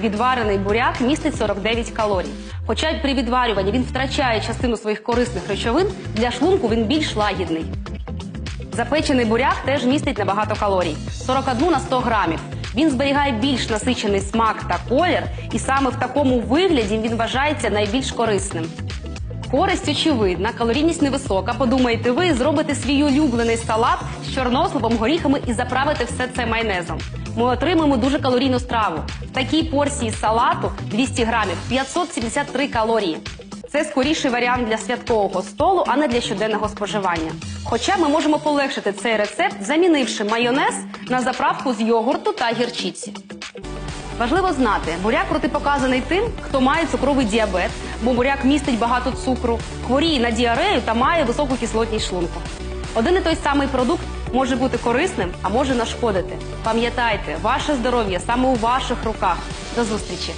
Відварений буряк містить 49 калорій. Хоча при відварюванні він втрачає частину своїх корисних речовин, для шлунку він більш лагідний. Запечений буряк теж містить набагато калорій 41 на 100 грамів. Він зберігає більш насичений смак та колір, і саме в такому вигляді він вважається найбільш корисним. Користь очевидна, калорійність невисока. Подумайте ви, зробите свій улюблений салат з чорносливом, горіхами і заправите все це майонезом. Ми отримаємо дуже калорійну страву. В такій порції салату 200 грамів 573 калорії. Це скоріший варіант для святкового столу, а не для щоденного споживання. Хоча ми можемо полегшити цей рецепт, замінивши майонез на заправку з йогурту та гірчиці. Важливо знати, буряк протипоказаний тим, хто має цукровий діабет, бо буряк містить багато цукру, хворіє на діарею та має високу кислотність шлунку. Один і той самий продукт може бути корисним, а може нашкодити. Пам'ятайте, ваше здоров'я саме у ваших руках. До зустрічі!